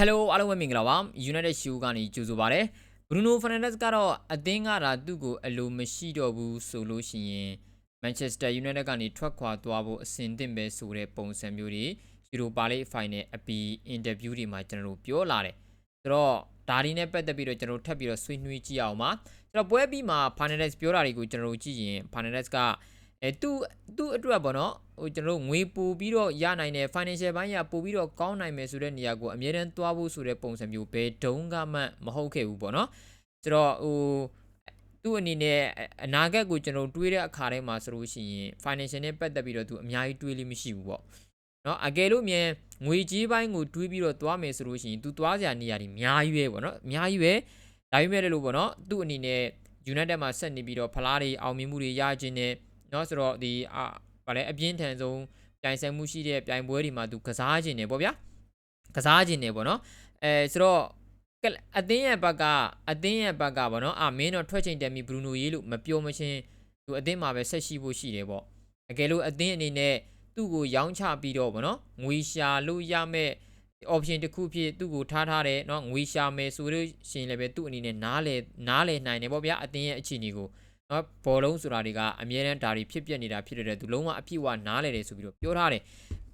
Hello အားလုံးပဲမင်္ဂလာပါ United Show ကနေကြိုဆိုပါရစေ Bruno Fernandes ကတော့အသင်းကဒါသူ့ကိုအလိုမရှိတော့ဘူးဆိုလို့ရှိရင် Manchester United ကနေထွက်ခွာသွားဖို့အဆင်သင့်ပဲဆိုတဲ့ပုံစံမျိုးတွေ Europa League Final အပီ interview တွေမှာကျွန်တော်တို့ပြောလာတယ်ဆိုတော့ဒါဒီနဲ့ပတ်သက်ပြီးတော့ကျွန်တော်တို့ထပ်ပြီးတော့ဆွေးနွေးကြည့်အောင်ပါဆိုတော့ပွဲပြီးမှာ Fernandes ပြောတာတွေကိုကျွန်တော်တို့ကြည့်ရင် Fernandes က အဲသူ့သူ့အတွက်ပေါ့နော်ဟိုကျွန်တော်တို့ငွေပို့ပြီးတော့ရနိုင်တယ် financial ဘိုင်းရပို့ပြီးတော့ကောင်းနိုင်မယ်ဆိုတဲ့နေရာကိုအမြဲတမ်းသွားဖို့ဆိုတဲ့ပုံစံမျိုးဘယ်တုန်းကမှမဟုတ်ခဲ့ဘူးပေါ့နော်ဆိုတော့ဟိုသူ့အနေနဲ့အနာဂတ်ကိုကျွန်တော်တွေးတဲ့အခါတိုင်းမှာဆိုလို့ရှိရင် financial နဲ့ပတ်သက်ပြီးတော့သူအများကြီးတွေးလို့မရှိဘူးပေါ့နော်အကယ်လို့မြန်ငွေကြီးပိုင်းကိုတွေးပြီးတော့သွားမယ်ဆိုလို့ရှိရင်သူသွားစရာနေရာတွေအများကြီးပဲပေါ့နော်အများကြီးပဲဒါပေမဲ့လည်းလို့ပေါ့နော်သူ့အနေနဲ့ United မှာဆက်နေပြီးတော့ဖလားတွေအောင်မြင်မှုတွေရခြင်းနဲ့ เนาะဆိုတော့ဒီအာဗာလဲအပြင်းထန်ဆုံးပြိုင်ဆိုင်မှုရှိတဲ့ပြိုင်ပွဲတွေမှာသူကစားခြင်းနေပေါ့ဗျာကစားခြင်းနေပေါ့နော်အဲဆိုတော့အသင်းရဲ့ဘက်ကအသင်းရဲ့ဘက်ကပေါ့နော်အာမင်းတော့ထွက်ချိန်တက်ပြီးဘရူနိုရေးလို့မပြောမချင်းသူအသင်းမှာပဲဆက်ရှိဖို့ရှိတယ်ပေါ့အကယ်လို့အသင်းအနေနဲ့သူ့ကိုရောင်းချပြီးတော့ပေါ့နော်ငွေရှာလို့ရမဲ့ option တစ်ခုဖြစ်သူ့ကိုထားထားတယ်เนาะငွေရှာမယ်ဆိုလို့ရှိရင်လည်းပဲသူ့အနေနဲ့နားလေနားလေနိုင်တယ်ပေါ့ဗျာအသင်းရဲ့အခြေအနေကို နော်ဘောလုံးဆိုတာတွေကအမြဲတမ်းဒါတွေဖြစ်ပျက်နေတာဖြစ်တဲ့သူလုံးဝအပြည့်အဝနားလေတယ်ဆိုပြီးတော့ပြောထားတယ်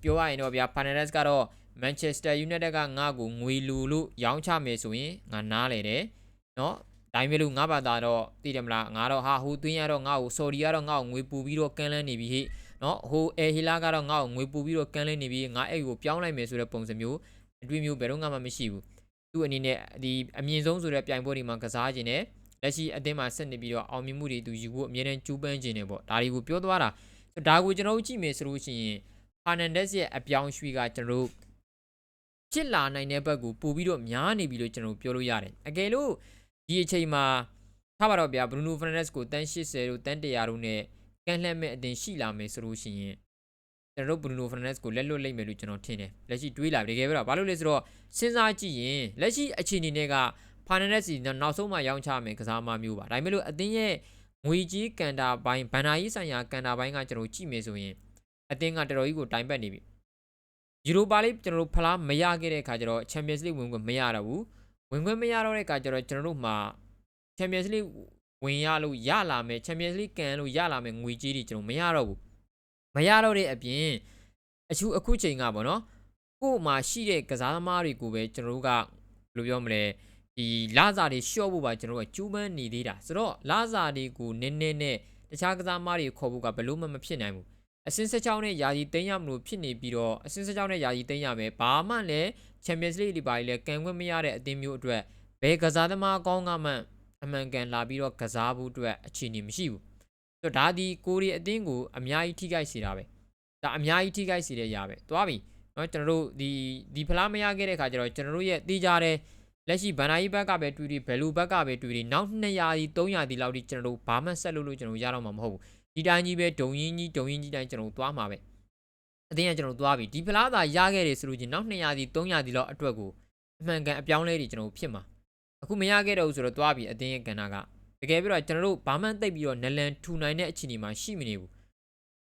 ပြောရရင်တော့ဗျာ Fernandes ကတော့ Manchester United ကငါ့ကိုငွေလူလို့ရောင်းချမယ်ဆိုရင်ငါနားလေတယ်နော်ဒါပေမဲ့လို့ငါဘာသာတော့သိတယ်မလားငါတော့ဟာဟိုသွင်းရတော့ငါ့ကို sorry ကတော့ငါ့ကိုငွေပူပြီးတော့ကန်းလန်းနေပြီဟိနော်ဟိုအဲဟီလာကတော့ငါ့ကိုငွေပူပြီးတော့ကန်းလန်းနေပြီငါအဲ့ကိုပြောင်းလိုက်မယ်ဆိုတဲ့ပုံစံမျိုးအတွေ့မျိုးဘယ်တော့မှမရှိဘူးသူ့အနေနဲ့ဒီအမြင့်ဆုံးဆိုတဲ့ပြိုင်ပွဲတွေမှာကစားခြင်းနဲ့ လက်ရှိအသင်းမှာဆက်နေပြီးတော့အောင်မြင်မှုတွေသူယူဖို့အမြဲတမ်းကြိုးပမ်းခြင်းနဲ့ပေါ့ဒါတွေကိုပြောသွားတာဒါကိုကျွန်တော်တို့ကြည့်မယ်ဆိုလို့ရှိရင် Fernandes ရဲ့အပြောင်းရွှေ့ကကျွန်တော်တို့ဖြစ်လာနိုင်တဲ့ဘက်ကိုပို့ပြီးတော့များနေပြီလို့ကျွန်တော်ပြောလို့ရတယ်အကယ်လို့ဒီအချိန်မှာထားပါတော့ဗျာ Bruno Fernandes ကိုတန်း80တို့တန်း100တို့နဲ့ကန်လှမ်းမဲ့အတင်ရှိလာမယ်ဆိုလို့ရှိရင်ကျွန်တော်တို့ Bruno Fernandes ကိုလက်လွတ်လိုက်မယ်လို့ကျွန်တော်ထင်တယ်လက်ရှိတွေးလာပြီတကယ်ပဲတော့ဘာလို့လဲဆိုတော့စဉ်းစားကြည့်ရင်လက်ရှိအခြေအနေတွေက ဖာနန်နက်စီနောက်ဆုံးမှရောင်းချမယ်ကစားမမျိုးပါဒါပေမဲ့လို့အသင်းရဲ့ငွေကြီးကန်တာပိုင်းဘန်နာကြီးဆိုင်ရာကန်တာပိုင်းကကျွန်တော်ကြည့်မယ်ဆိုရင်အသင်းကတော်တော်ကြီးကိုတိုင်ပတ်နေပြီယူရိုပါလိကျွန်တော်တို့ဖလားမရခဲ့တဲ့အခါကျတော့ချန်ပီယံစ်လိဝင်ခွင့်မရတော့ဘူးဝင်ခွင့်မရတော့တဲ့အခါကျတော့ကျွန်တော်တို့မှာချန်ပီယံစ်လိဝင်ရလို့ရလာမယ်ချန်ပီယံစ်လိကန်လို့ရလာမယ်ငွေကြီးတွေကျွန်တော်မရတော့ဘူးမရတော့တဲ့အပြင်အချူအခုချိန်ကပေါ့နော်ကို့မှာရှိတဲ့ကစားသမားတွေကိုပဲကျွန်တော်တို့ကဘယ်လိုပြောမလဲ ဒီလာစာတွေရှော့ဖို့ပါကျွန်တော်တို့ကကျူးပန်းနေသေးတာဆိုတော့လာစာတွေကိုနည်းနည်းနဲ့တခြားကစားသမားတွေခေါ်ဖို့ကဘယ်လို့မှမဖြစ်နိုင်ဘူးအစင်းစချောင်းနဲ့ယာယီသိမ်းရမလို့ဖြစ်နေပြီးတော့အစင်းစချောင်းနဲ့ယာယီသိမ်းရမယ်ဘာမှလည်း Champions League ဒီပါကြီးလည်းကန်ခွင့်မရတဲ့အသင်းမျိုးအတွက်ဘယ်ကစားသမားကောင်းကမှအမှန်ကန်လာပြီးတော့ကစားဖို့အတွက်အခြေအနေမရှိဘူးဆိုတော့ဒါဒီကိုရီအသင်းကိုအများကြီးထိခိုက်စေတာပဲဒါအများကြီးထိခိုက်စေတဲ့ຢာပဲသွားပြီเนาะကျွန်တော်တို့ဒီဒီဖလားမရခဲ့တဲ့ခါကျတော့ကျွန်တော်တို့ရဲ့တီးကြတဲ့ လက်ရှိဘန်နာယီဘက်ကပဲတူတီဘယ်လိုဘက်ကပဲတူတီနောက်200ဒီ300ဒီလောက်ဒီကျွန်တော်တို့ဘာမှဆက်လို့လို့ကျွန်တော်ရတော့မှာမဟုတ်ဘူးဒီတိုင်းကြီးပဲဒုံရင်းကြီးဒုံရင်းကြီးတိုင်းကျွန်တော်သွားမှာပဲအတင်းကကျွန်တော်သွားပြီဒီဖလားသာရခဲ့တယ်ဆိုလို့ချင်းနောက်200ဒီ300ဒီလောက်အတွက်ကိုအမှန်ကန်အပြောင်းလဲတွေကျွန်တော်ဖြစ်မှာအခုမရခဲ့တော့ဘူးဆိုတော့သွားပြီအတင်းရဲ့ကဏ္ဍကတကယ်ပြီးတော့ကျွန်တော်တို့ဘာမှသိပ်ပြီးတော့နလန်ထူနိုင်တဲ့အခြေအနေမှာရှိမနေဘူး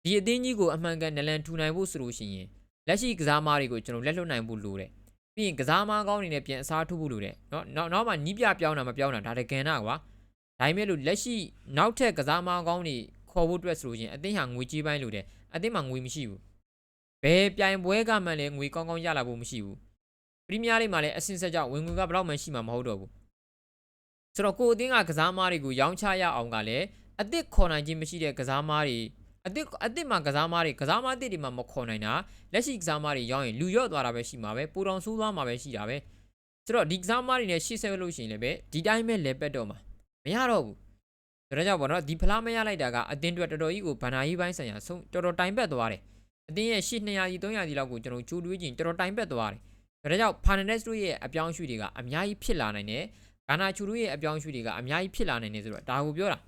ဒီအတင်းကြီးကိုအမှန်ကန်နလန်ထူနိုင်ဖို့ဆိုလို့ရှိရင်လက်ရှိကစားမားတွေကိုကျွန်တော်လက်လွတ်နိုင်ဖို့လိုတယ် ပြီးရင်ကစားမားကောင်းအနေနဲ့ပြန်အစားထိုးဖို့လိုတယ်เนาะနောက်နောက်မှနီးပြပြောင်းတာမပြောင်းတာဒါတကယ်နာကွာဒါပေမဲ့လို့လက်ရှိနောက်ထပ်ကစားမားကောင်းတွေခေါ်ဖို့အတွက်ဆိုလို့ချင်းအသင်းဟာငွေကြီးပိုင်းလိုတယ်အသင်းမှာငွေမရှိဘူးဘယ်ပြိုင်ပွဲကမှလည်းငွေကောင်းကောင်းရလာဖို့မရှိဘူးပရီးမီးယားလိမှာလည်းအဆင့်ဆက်ကြောင့်ဝင်ငွေကဘယ်တော့မှရှိမှာမဟုတ်တော့ဘူးဆိုတော့ကိုအသင်းကကစားမားတွေကိုရောင်းချရအောင်ကလည်းအသစ်ခေါ်နိုင်ခြင်းမရှိတဲ့ကစားမားတွေ အသစ်အသစ်မှာကစားမားတွေကစားမားအသစ်တွေမှာမခေါ်နိုင်တာလက်ရှိကစားမားတွေရောင်းရင်လူရော့သွားတာပဲရှိမှာပဲပူတောင်ဆိုးသွားမှာပဲရှိတာပဲဆိုတော့ဒီကစားမားတွေနဲ့ရှေ့ဆက်လို့ရှိရင်လည်းပဲဒီတိုင်းပဲလဲပက်တော့မှာမရတော့ဘူးဒါကြောင့်ပေါ့နော်ဒီဖလားမရလိုက်တာကအတင်းတွေတော်တော်ကြီးကိုဗန်နာကြီးပိုင်းဆိုင်ရာဆုံးတော်တော်တိုင်ပက်သွားတယ်အတင်းရဲ့ရှေ့200ကြီး300ကြီးလောက်ကိုကျွန်တော်ကြိုးတွေးကြည့်တော်တော်တိုင်ပက်သွားတယ်ဒါကြောင့် Fernandes တို့ရဲ့အပြောင်းအရွှေ့တွေကအများကြီးဖြစ်လာနိုင်တယ်ဂါနာချူတို့ရဲ့အပြောင်းအရွှေ့တွေကအများကြီးဖြစ်လာနိုင်တယ်ဆိုတော့ဒါကိုပြောတာ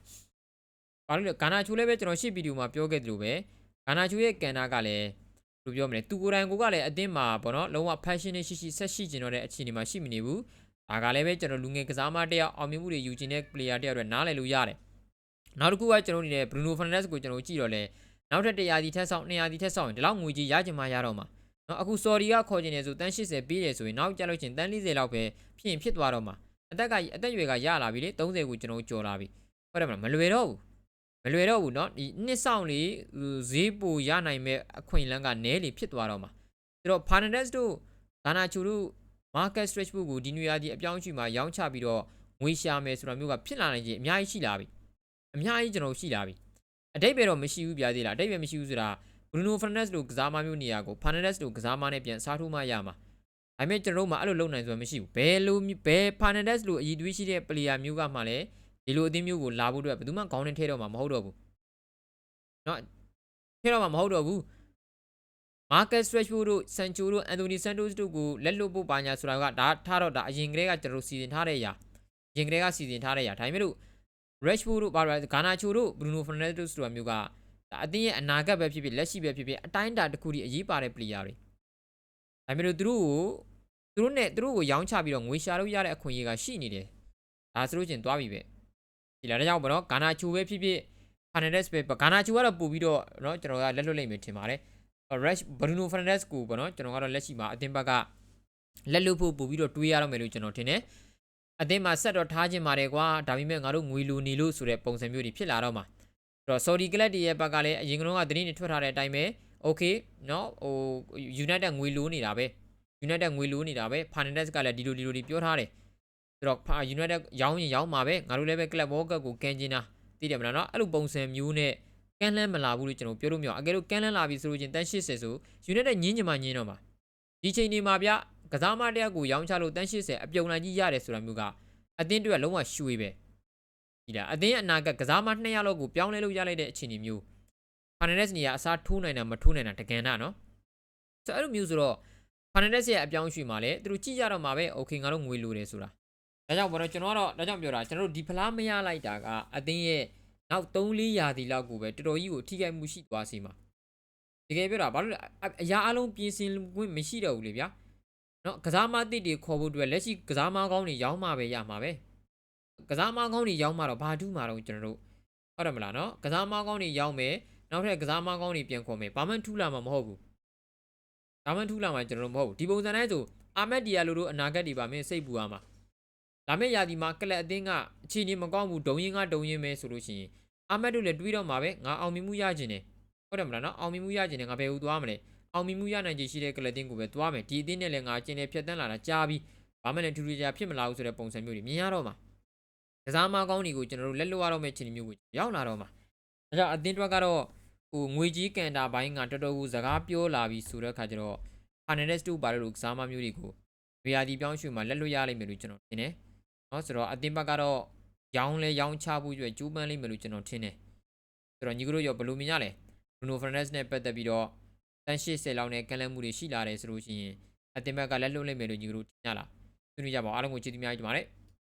ဘာလို့လဲဂါနာချူလည်းပဲကျွန်တော်ရှေ့ဗီဒီယိုမှာပြောခဲ့သလိုပဲဂါနာချူရဲ့ကန်နာကလည်းဘယ်လိုပြောမလဲသူကိုယ်တိုင်ကိုကလည်းအတင်းမှာပေါ့နော်လုံးဝ passion ရှိရှိဆက်ရှိကျင်တော့တဲ့အခြေအနေမှာရှိမနေဘူးဒါကလည်းပဲကျွန်တော်လူငယ်ကစားမတယောက်အောင်မြင်မှုတွေယူကျင်တဲ့ player တယောက်တွေနားလည်လို့ရတယ်နောက်တစ်ခုကကျွန်တော်အနေနဲ့ Bruno Fernandes ကိုကျွန်တော်ကြည့်တော့လဲနောက်ထပ်100ဒီထက်ဆောင်200ဒီထက်ဆောင်ရင်ဒီလောက်ငွေကြီးရချင်မှရတော့မှာနော်အခု sorry ကခေါ်ကျင်နေဆိုတန်း80ပေးတယ်ဆိုရင်နောက်ကြလို့ချင်းတန်း40လောက်ပဲဖြစ်ရင်ဖြစ်သွားတော့မှာအသက်ကအသက်အရွယ်ကရလာပြီလေ30ကိုကျွန်တော်ကြော်လာပြီဟုတ်တယ်မလားမလွယ်တော့ဘူး မလွယ်တော့ဘူးเนาะဒီနှစ်ဆောင်လေးဈေးပိုရနိုင်မဲ့အခွင့်အလမ်းကနည်းလေဖြစ်သွားတော့မှာဆိုတော့ Fernandez တို့ဒါနာချူတို့ market stretch ကိုဒီနွေရာသီအပြောင်းအရွှေ့မှာရောင်းချပြီးတော့ငွေရှာမယ်ဆိုတာမျိုးကဖြစ်လာနိုင်ခြင်းအများကြီးရှိလာပြီအများကြီးကျွန်တော်ရှိလာပြီအတိတ်ပဲတော့မရှိဘူးပြသေးလားအတိတ်ပဲမရှိဘူးဆိုတာ Bruno Fernandes လိုကစားမမျိုးနေရာကို Fernandes လိုကစားမနဲ့ပြန်စားထိုးမှရမှာဒါပေမဲ့ကျွန်တော်တို့မှအဲ့လိုလုပ်နိုင်စွမ်းမရှိဘူးဘယ်လိုဘယ် Fernandes လိုအည်သွေးရှိတဲ့ player မျိုးကမှလည်း ဒီလိုအသင်းမျိုးကိုလာဖို့အတွက်ဘယ်သူမှခေါင်းနဲ့ထဲတော့မှာမဟုတ်တော့ဘူးเนาะထဲတော့မှာမဟုတ်တော့ဘူး Marcus Rashford တို့ Sancho တို့ Anthony Santos တို့ကိုလက်လွတ်ဖို့ပါညာဆိုတာကဒါထားတော့ဒါအရင်ကတည်းကကျွန်တော်စီစဉ်ထားတဲ့အရာအရင်ကတည်းကစီစဉ်ထားတဲ့အရာဒါပေမဲ့လို့ Rashford တို့ဘာလို့ Garnacho တို့ Bruno Fernandes တို့ဆိုတာမျိုးကဒါအသင်းရဲ့အနာဂတ်ပဲဖြစ်ဖြစ်လက်ရှိပဲဖြစ်ဖြစ်အတိုင်းအတာတစ်ခုတည်းအရေးပါတဲ့ player တွေဒါပေမဲ့လို့သူတို့ကိုသူတို့နဲ့သူတို့ကိုရောင်းချပြီးတော့ငွေရှာလို့ရတဲ့အခွင့်အရေးကရှိနေတယ်ဒါဆိုလို့ချင်းသွားပြီပဲ ဒီလားဒါကြောင့်ဘောနော် Garnacho ပဲဖြစ်ဖြစ် Fernandes ပဲ Garnacho ကတော့ပို့ပြီးတော့เนาะကျွန်တော်ကလက်လွတ်လိုက်မယ်ထင်ပါတယ် Rush Bruno Fernandes ကိုပေါ့နော်ကျွန်တော်ကတော့လက်ရှိမှာအသင်းဘက်ကလက်လွတ်ဖို့ပို့ပြီးတော့တွေးရတော့မယ်လို့ကျွန်တော်ထင်တယ်အသင်းမှာဆက်တော့ထားခြင်းပါတယ်ကွာဒါပေမဲ့ငါတို့ငွေလိုနေလို့ဆိုတဲ့ပုံစံမျိုးတွေဖြစ်လာတော့မှာအဲ့တော့ Saudi Club တွေရဲ့ဘက်ကလည်းအရင်ကတော့သတင်းတွေထွက်ထားတဲ့အတိုင်းပဲ Okay เนาะဟို United ငွေလိုနေတာပဲ United ငွေလိုနေတာပဲ Fernandes ကလည်းဒီလိုဒီလိုတွေပြောထားတယ် ဆိုတော့ United ရောင်းရင်ရောင်းမှာပဲငါတို့လည်းပဲ Club World Cup ကိုကန်ကျင်တာသိတယ်မလားเนาะအဲ့လိုပုံစံမျိုးနဲ့ကန်းလန်းမလာဘူးလို့ကျွန်တော်ပြောလို့မရအောင်အကယ်လို့ကန်းလန်းလာပြီဆိုလို့ချင်းတန်း80ဆို United ညင်းချင်မှညင်းတော့မှာဒီချိန်ဒီမှာဗျကစားမတရားကိုရောင်းချလို့တန်း80အပြုံလိုက်ကြီးရတယ်ဆိုတာမျိုးကအသင်းတွေလုံးဝရွှေပဲဒီလားအသင်းအနာကကစားမ200လောက်ကိုပြောင်းလဲလို့ရလိုက်တဲ့အခြေအနေမျိုး Fernandes နေရာအစားထိုးနိုင်တာမထိုးနိုင်တာတကယ်နာနော်ဆိုအဲ့လိုမျိုးဆိုတော့ Fernandes ရဲ့အပြောင်းရွှေ့မှာလည်းသူတို့ကြည့်ကြတော့မှာပဲ okay ငါတို့ငွေလိုတယ်ဆိုတာ ဒါကြောင့်ဘာလို့ကျွန်တော်ကတော့ဒါကြောင့်ပြောတာကျွန်တော်တို့ဒီဖလားမရလိုက်တာကအသင်းရဲ့နောက်3-4ရာသီလောက်ကိုပဲတော်တော်ကြီးကိုထိခိုက်မှုရှိသွားစေမှာတကယ်ပြောတာဘာလို့လဲအရာအလုံးပြင်ဆင်ခွင့်မရှိတော့ဘူးလေဗျာနော်ကစားမအသစ်တွေခေါ်ဖို့အတွက်လက်ရှိကစားမကောင်းတွေရောင်းမှပဲရမှာပဲကစားမကောင်းတွေရောင်းမှတော့ဘာတူးမှာတော့ကျွန်တော်တို့ဟုတ်တယ်မလားနော်ကစားမကောင်းတွေရောင်းမယ်နောက်ထပ်ကစားမကောင်းတွေပြန်ခေါ်မယ်ဘာမှထူးလာမှာမဟုတ်ဘူးဘာမှထူးလာမှာကျွန်တော်တို့မဟုတ်ဘူးဒီပုံစံနဲ့ဆိုအာမက်ဒီယာလိုတို့အနာဂတ်တွေပါမင်းစိတ်ပူရမှာ ဒါမဲ့ယာဒီမှာကလပ်အသင်းကအခြေအနေမကောင်းဘူးဒုံရင်ကဒုံရင်ပဲဆိုလို့ရှိရင်အာမက်တို့လည်းတွေးတော့မှာပဲငါအောင်မြင်မှုရခြင်းတယ်ဟုတ်တယ်မလားနော်အောင်မြင်မှုရခြင်းတယ်ငါဘယ်ဦးသွားမလဲအောင်မြင်မှုရနိုင်ခြေရှိတဲ့ကလပ်အသင်းကိုပဲသွားမယ်ဒီအသင်းနဲ့လည်းငါကျင်တယ်ဖြတ်တန်းလာတာကြားပြီးဘာမှလည်းထူးထူးခြားဖြစ်မလာဘူးဆိုတဲ့ပုံစံမျိုးတွေမြင်ရတော့မှာကစားမကောင်းတွေကိုကျွန်တော်တို့လက်လွတ်ရတော့မယ့်အခြေအနေမျိုးကိုရောက်လာတော့မှာဒါကြောင့်အသင်းတွက်ကတော့ဟိုငွေကြီးကန်တာဘိုင်းကတော်တော်ကိုစကားပြောလာပြီးဆိုတဲ့အခါကျတော့ Fernandes တို့ဘာလို့ကစားမမျိုးတွေကိုရီယာဒီပြောင်းရွှေ့မှာလက်လွတ်ရလိမ့်မယ်လို့ကျွန်တော်ထင်တယ် နော်ဆိုတော့အသင်းဘက်ကတော့ရောင်းလဲရောင်းချဖို့အတွက်ကျူးပန်းလိမ့်မယ်လို့ကျွန်တော်ထင်တယ်ဆိုတော့ညီကတို့ရောဘယ်လိုမြင်ရလဲ Bruno Fernandes နဲ့ပတ်သက်ပြီးတော့တန်80လောက်နဲ့ကန်လန့်မှုတွေရှိလာတယ်ဆိုလို့ရှိရင်အသင်းဘက်ကလက်လွတ်လိမ့်မယ်လို့ညီကတို့ထင်ရလားဆွေးနွေးကြပါဦးအားလုံးကိုကျေးဇူးများကြီးတင်ပါတယ်